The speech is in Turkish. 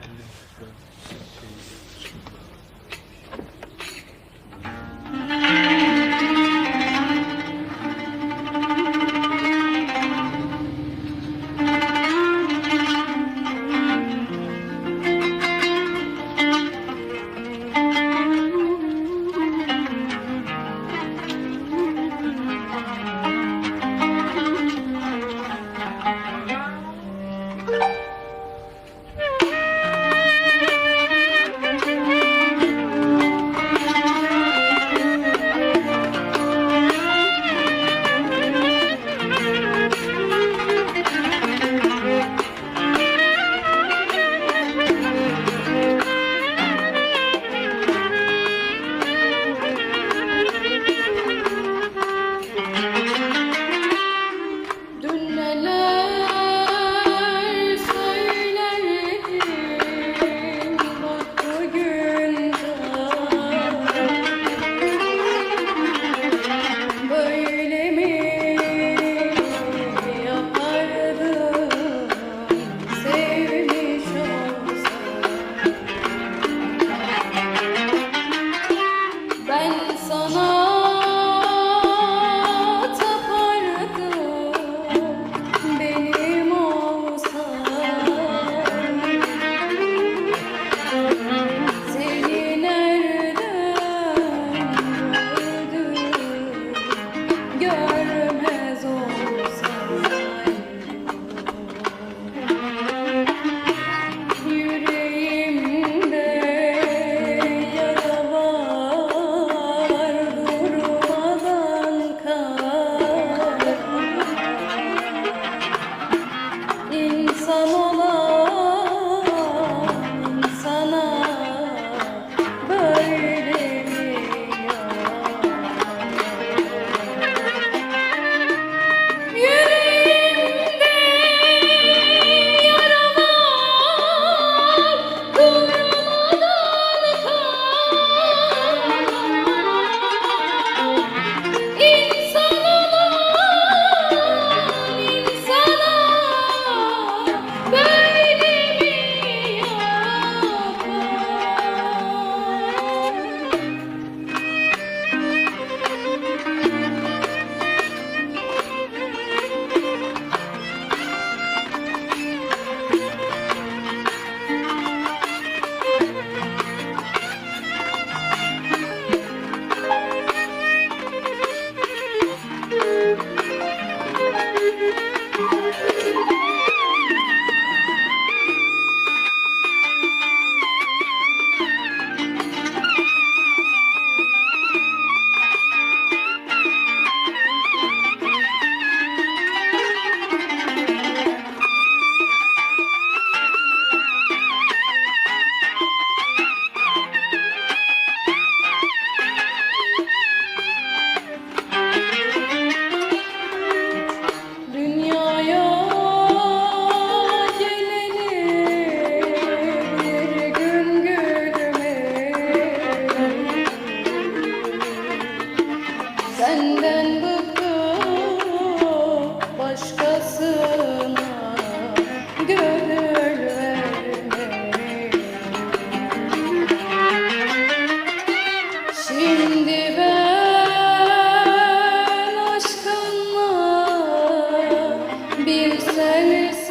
Yeah. Senden bıktım başkasına. Gönül vermeyi Şimdi ben aşkınla bir sensin.